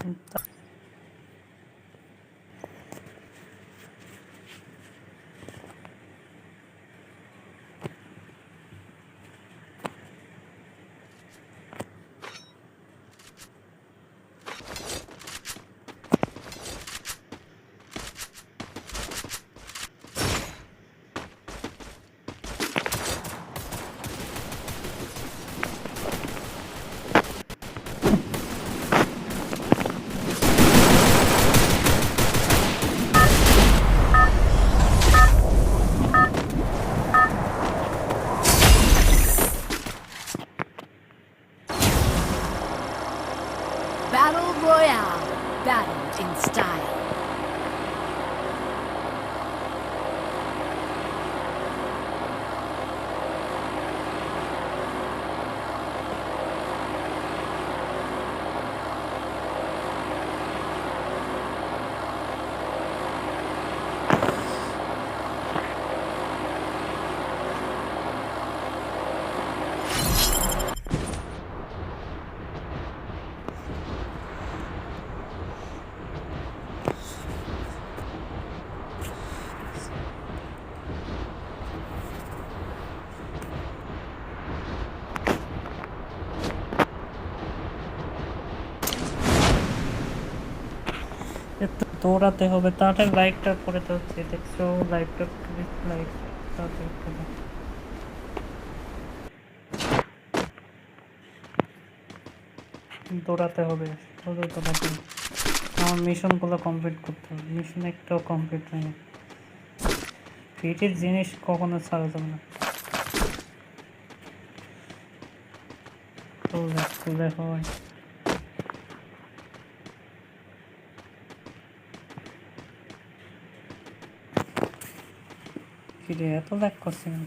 진짜. দৌড়াতে হবে, তাড়াতাড়ি লাইকটা করে তো হচ্ছে দেখছ? তাড়াতাড়ি করে দাও। দৌড়াতে হবে। দৌড়াতে। আমার মিশনগুলো কমপ্লিট করতে হবে। মিশন একটাও কমপ্লিট হয়নি। ফিটের জিনিস কখনো ছাড়া যাবে না। তুলে হয়। কিরে এত ল্যাক করছে কেন?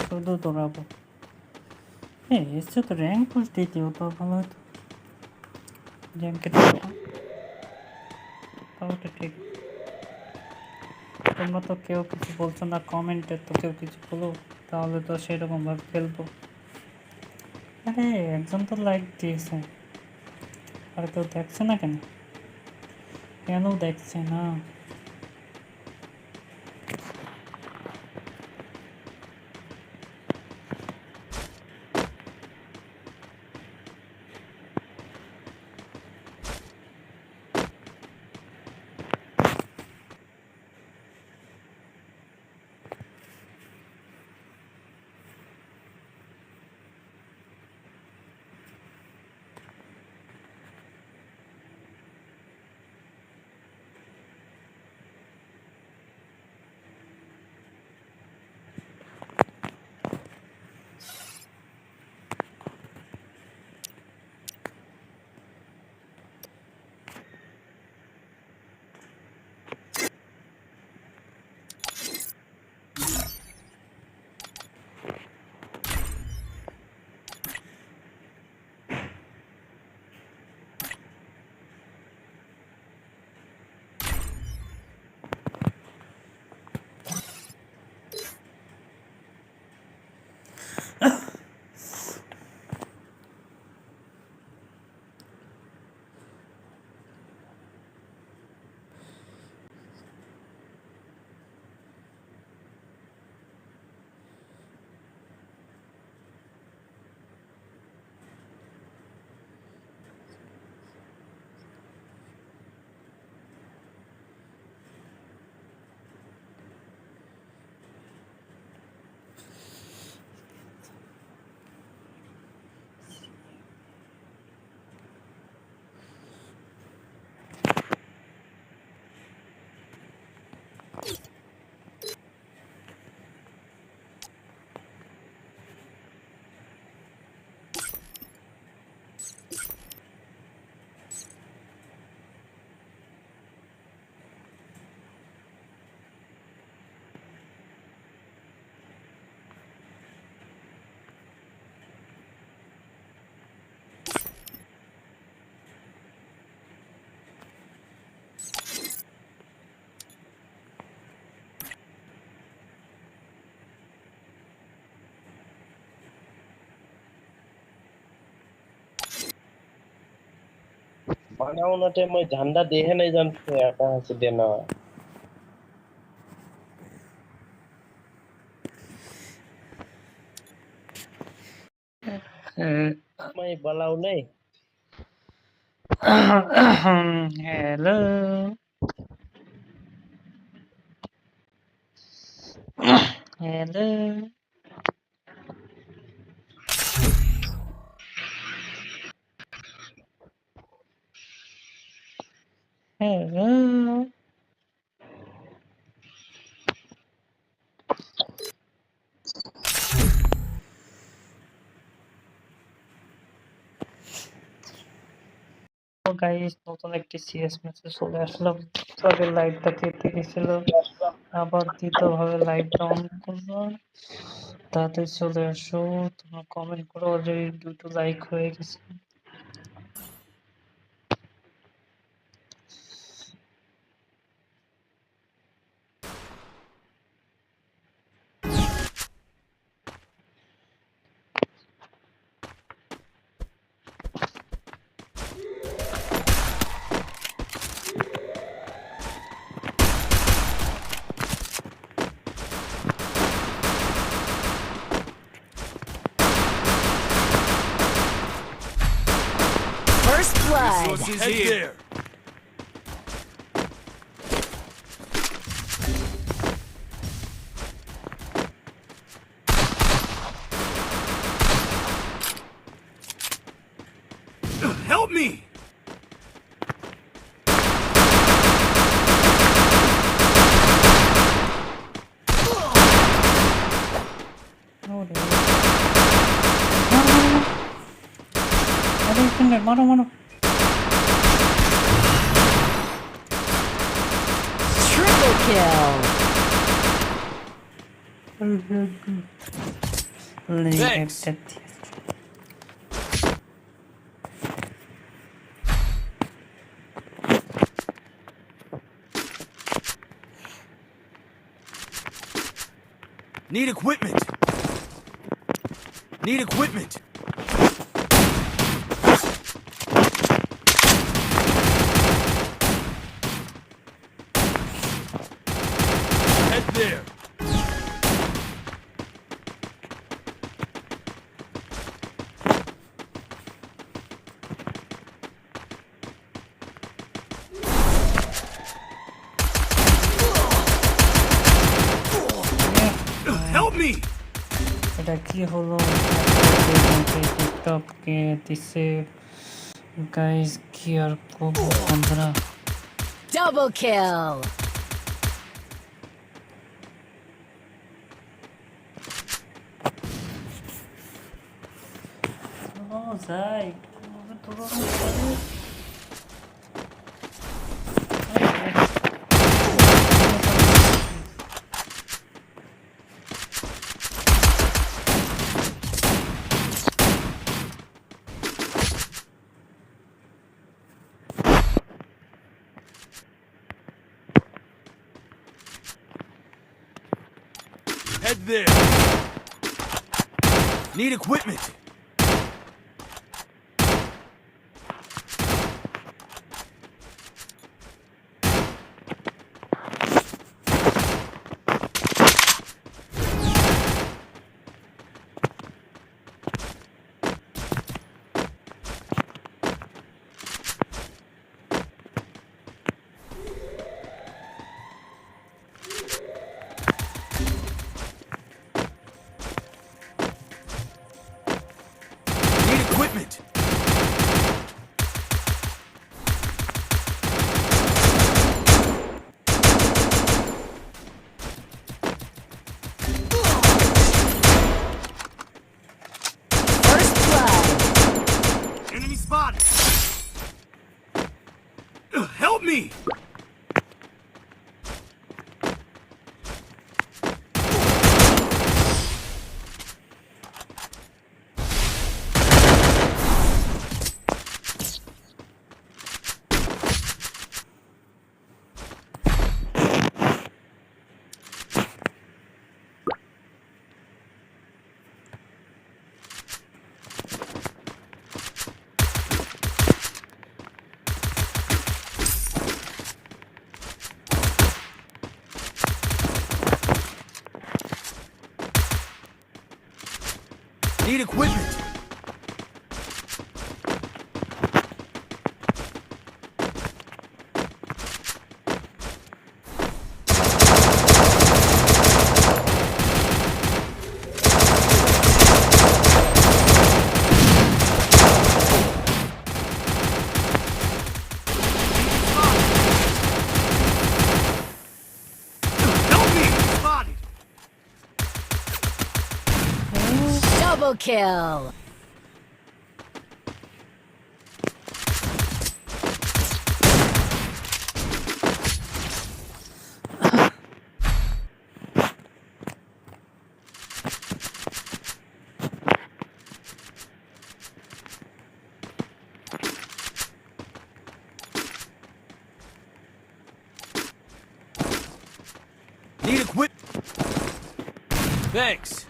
শুধু দৌড়াবো হ্যাঁ এসছে তো র্যাঙ্ক পুশ দিতেও তো ভালো হতো র্যাঙ্কে তাও তো ঠিক তোমরা তো কেউ কিছু বলছো না কমেন্টে তো কেউ কিছু বলো তাহলে তো সেরকমভাবে খেলব আরে একজন তো লাইক দিয়েছে আর কেউ দেখছে না কেন কেন দেখছে না මනවුනට ම ජන්ඩ දෙහෙන ජන්ට අදහස දෙනවා මයි බලවනේ හෙල හෙල হ্যালো হ্যালো হ্যালো তো গাইস নতুন একটি সিএস মেসেজ চলে আসলো। তবে লাইভটা কেটে গেছিল। আবার দ্বিতীয়ভাবে লাইভটা অন করলাম তাতে চলে আসো। তোমরা কমেন্ট করো। অলরেডি দুটো লাইক হয়ে গেছে। is Head here. There. Help me! Oh, dear. Mano. kill. Need equipment. Need equipment. টিকটককে দিছে গাইস কি আর করব বন্ধুরা Double kill. ও যাই কীভাবে দৌড়ানো there. Need equipment. movement! First blood. Enemy spotted. Help me! Need equipment! Help me! Spotted! Double kill. Need equip. Thanks.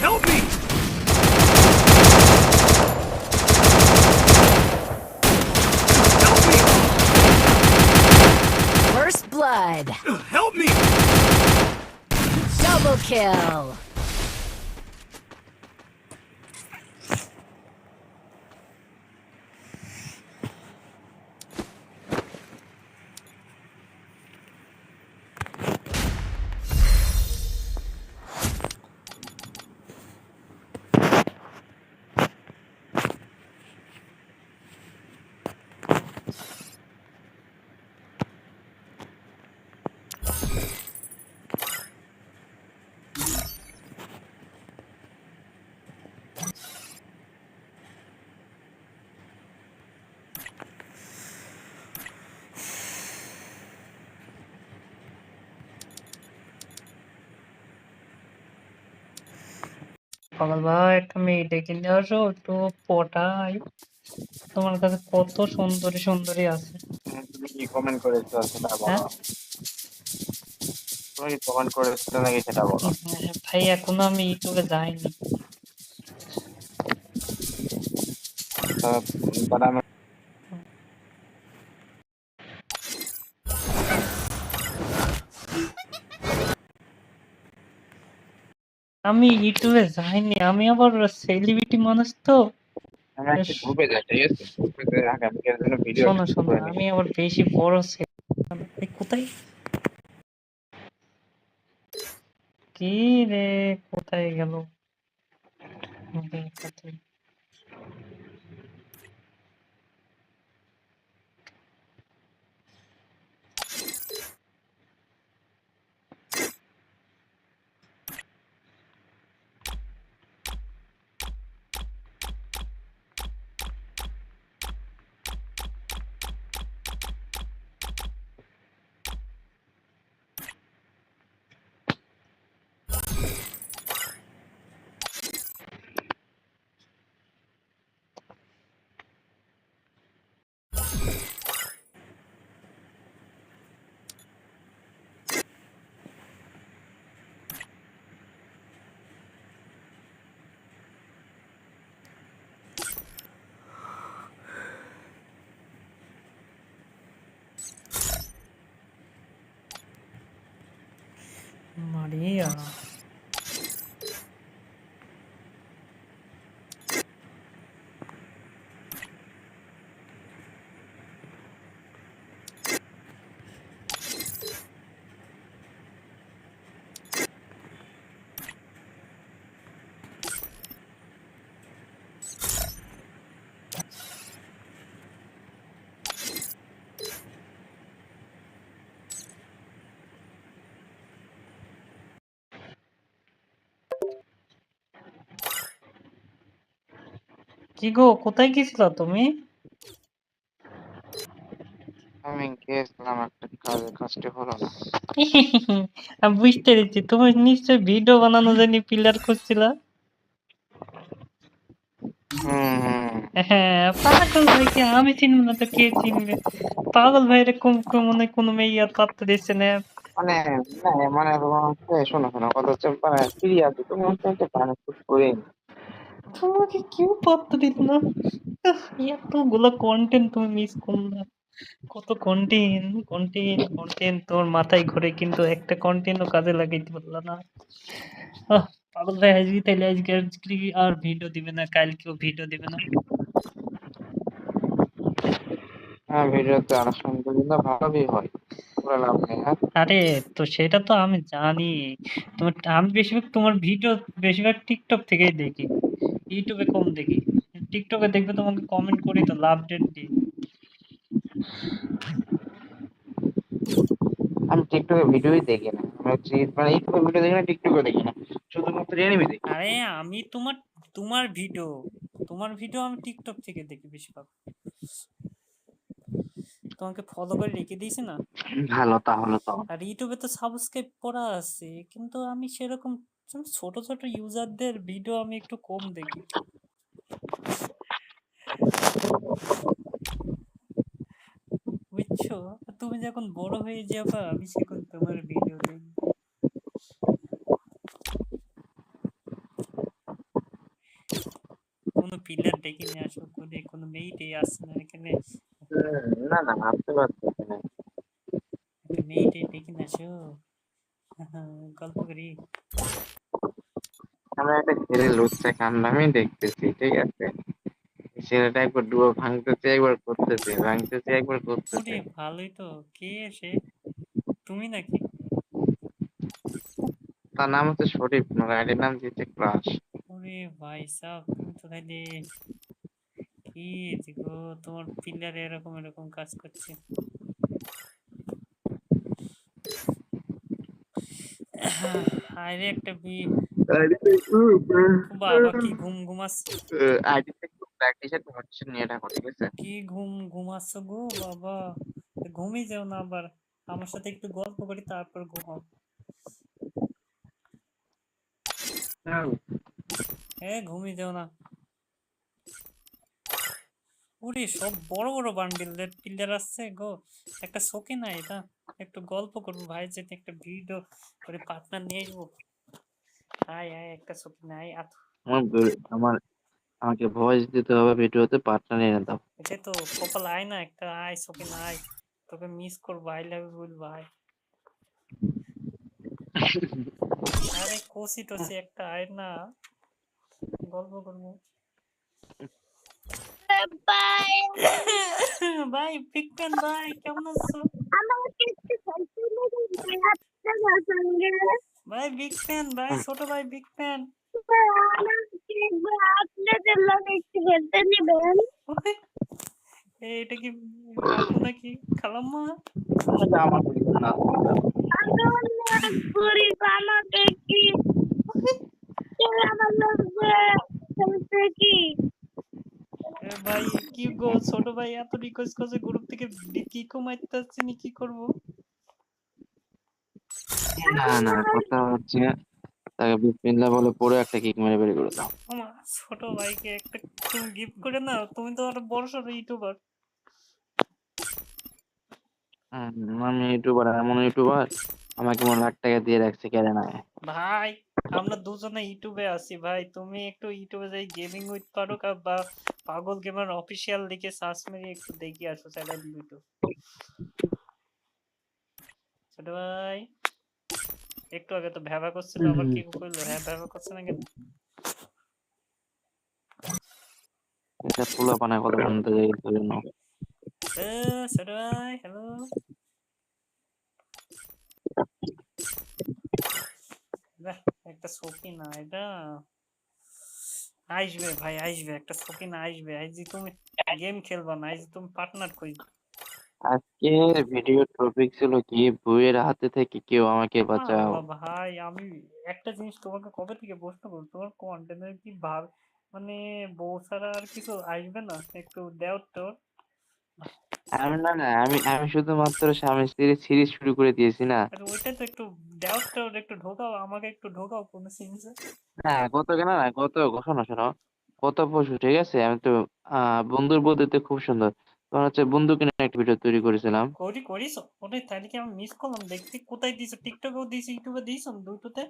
Help me! Help me! Blood. Help me! Double kill. পাগল ভাই একটা মেয়ে ডেকে নিয়ে আসো একটু পটাই। তোমার কাছে কত সুন্দরী সুন্দরী আছে। হ্যাঁ, তুমি কি কমেন্ট করেছ সেটা হ্যাঁ? বলো তুমি কমেন্ট করেছ নাকি সেটা বলো। হ্যাঁ, ভাই এখনও আমি ইউটিউবে যাইনি। তাহলে আমি ইউটিউবে যাইনি আমি আবার সেলিব্রিটি মানুষ তো। গ্রুপে যাই ঠিক আছে? গ্রুপে আগামীকার জন্য ভিডিও শোনো শোনো আমি আবার বেশি বড় কোথায়? কি রে কোথায় গেল? কোথায় 玛利亚。কি গো কোথায় গেছিলা তুমি? আমি গেছিলাম একটা কাজে কাজটি হলো না। আমি বুঝতে পেরেছি তুমি নিশ্চয় ভিডিও বানানো জানি পিলার করছিলা হ্যাঁ পাগল ভাইকে আমি চিনব না তো কে চিনবে? পাগল ভাইরে কোন কোন মনে কোনো মেয়ে আর পাত্র দিচ্ছে না। মানে না মানে শোনো শোনো কথা হচ্ছে মানে আছে তুমি হচ্ছে একটা গান শুট করে তোমাকে কেউ পাত্র দিত না। এতগুলো কন্টেন্ট তুমি মিস করলা। কত কন্টেন্ট কন্টেন্ট কন্টেন্ট তোর মাথায় ঘুরে কিন্তু একটা কন্টেন্টও কাজে লাগাইতে পারলা না। পাগল ভাই আজকে তাইলে আজকে আর ভিডিও দিবে না কালকেও ভিডিও দিবে না। হ্যাঁ ভিডিওতে আলহামদুলিল্লাহ ভালোই হয়। হ্যাঁ। আরে তো সেটা তো আমি জানি। তোমার আমি বেশিরভাগ তোমার ভিডিও বেশিরভাগ টিকটক থেকেই দেখি। ইউটিউবে কম দেখি। টিকটকে দেখবে তোমাকে কমেন্ট করি তো লাভ ডেট দিই আমি টিকটকে ভিডিওই দেখি না। মানে ইউটিউবে ভিডিও দেখি না টিকটকে দেখি না। শুধুমাত্র এনিমে দেখি। আরে আমি তোমার তোমার ভিডিও তোমার ভিডিও আমি টিকটক থেকে দেখি বেশিরভাগ। তোমাকে ফলো করে রেখে দিয়েছি না? ভালো তাহলে তো। আর ইউটিউবে তো সাবস্ক্রাইব করা আছে কিন্তু আমি সেরকম ছোট ছোট ইউজারদের ভিডিও আমি একটু কম দেখি। বুঝছ? তুমি যখন বড় হয়ে যাবা আমি সেখন তোমার ভিডিও দেখব। কোনো পিলার ডেকে নিয়ে আসো কোনো কোনো মেয়েটাই আসছে না এখানে। না না না একটা মেয়েটাই ডেকে নিয়ে আসো। গল্প করি। আমি একটা ছেলে লুচ্ছা কান্নামি দেখতেছি ঠিক আছে? ছেলেটা একবার ডুয়ো ভাঙতেছে একবার করতেছে ভাঙতেছে একবার করতেছে। ভালোই তো কে সে? তুমি নাকি? তার নাম হচ্ছে শরীফ নাম দিয়েছে ক্রাশ। ওরে ভাই সাহ তুমি তো কি গো তোমার পিলার এরকম এরকম কাজ করছে। আরে একটা বি বাবা কি ঘুম ঘুমাচ্ছে? আইডিতে একটু প্র্যাকটিসে নোটিশন নিয়ে রাখো ঠিক আছে? কি ঘুম ঘুমাচ্ছ গো বাবা? ঘুমিয়ে যাও না আবার। আমার সাথে একটু গল্প করি তারপর ঘুমাও। এ ঘুমিয়ে যাও না। ওরে সব বড় বড় বান্ডিল পিলার আসছে গো। একটা শোকে না এটা। একটু গল্প করব ভাই যেতে একটা ভিডিও করে পার্টনার নিয়ে আসব। আয় আয় একটা শোকে না আয় আমার আমার আমাকে ভয়েস দিতে হবে ভিডিওতে পার্টনার এনে দাও এটা তো কপাল আয় না একটা আয় শোকে না আয়। তোকে মিস করব আই লাভ ইউ বলব আয়। আরে কষি টসি একটা আয় না। গল্প করব। বাই ভাই বিগ ফ্যান ভাই কেমন আছো? আমাকে একটু সাইকেল নিয়ে আপনার সঙ্গে। ভাই বিগ ফ্যান ভাই ছোট ভাই বিগ ফ্যান আপনাদের লগে একটু খেলতে নেবেন এটা কি নাকি? খালাম্মা? আমার না। গরিব আমাকে কি আমার লগে কি ভাই কি গো ছোট ভাই এত রিকোয়েস্ট করছে গ্রুপ থেকে কি কমাইতে আসছি কি করব? না না কথা হচ্ছে তাকে বিসমিল্লাহ বলে পরে একটা কিক মেরে বের করে দাও। আমার ছোট ভাইকে একটা তুমি গিফট করে না তুমি তো একটা বড় সড়ো ইউটিউবার আমি ইউটিউবার এমন ইউটিউবার আমাকে মনে লাখ টাকা দিয়ে রাখছে কেন না ভাই আমরা দুজনে ইউটিউবে আছি ভাই। তুমি একটু ইউটিউবে যাই গেমিং উইথ পারুক বা পাগল গেমার অফিসিয়াল লিখে সার্চ মেরে একটু দেখি আসো চ্যানেল ভিডিও ছোট ভাই। একটু আগে তো ভ্যাবা করছিল আবার কি করল? হ্যাঁ ভ্যাবা করছে না কেন? এটা পোলা পানায় কথা শুনতে যাই এর জন্য এ, ছোট ভাই হ্যালো একটা সকি না এটা? আসবে ভাই আসবে একটা সকি না আসবে। আজ যে তুমি গেম খেলবা না আজ যে তুমি পার্টনার কই? আজকে ভিডিও টপিক ছিল কি? বইয়ের হাতে থেকে কেউ আমাকে বাঁচাও। ভাই আমি একটা জিনিস তোমাকে কবে থেকে প্রশ্ন করব? তোমার কন্টেন্টের কি ভাব মানে বউ ছাড়া আর কিছু আসবে না? একটু দেওয়ার তো। আমি না না আমি আমি শুধুমাত্র স্বামী স্ত্রীর সিরিজ শুরু করে দিয়েছি না? আর ওইটা তো একটু দেওয়ার তো একটু ঢোকাও আমাকে একটু ঢোকাও কোনো সিনসে না গত কেন না গত শোনো শোনো গত পরশু ঠিক আছে? আমি তো আহ বন্ধুর বলতে খুব সুন্দর। তখন হচ্ছে বন্ধু কিনে একটা ভিডিও তৈরি করেছিলাম। করি করিস ওটাই তাহলে কি আমি মিস করলাম? দেখতে কোথায় দিয়েছ টিকটকেও দিয়েছি ইউটিউবে দিয়েছ? দুটোতে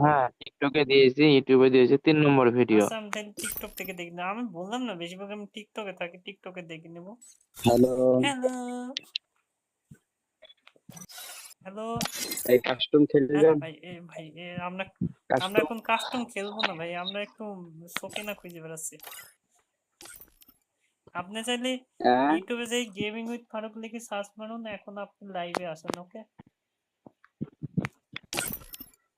হ্যাঁ টিকটকে দিয়েছি ইউটিউবে দিয়েছি তিন নম্বর ভিডিও আচ্ছা আমি টিকটক থেকে দেখি। না আমি বললাম না বেশিরভাগ আমি টিকটকে থাকি টিকটকে দেখে নেব। হ্যালো হ্যালো হ্যালো এই কাস্টম খেলতে হ্যাঁ যান। ভাই ভাই আমরা আমরা এখন কাস্টম খেলব না ভাই। আমরা একটু শোকে না খুঁজে বেড়াচ্ছি। আপনি চাইলে ইউটিউবে যে গেমিং উইথ ফারুক লিখে সার্চ মারুন এখন আপনি লাইভে আসেন ওকে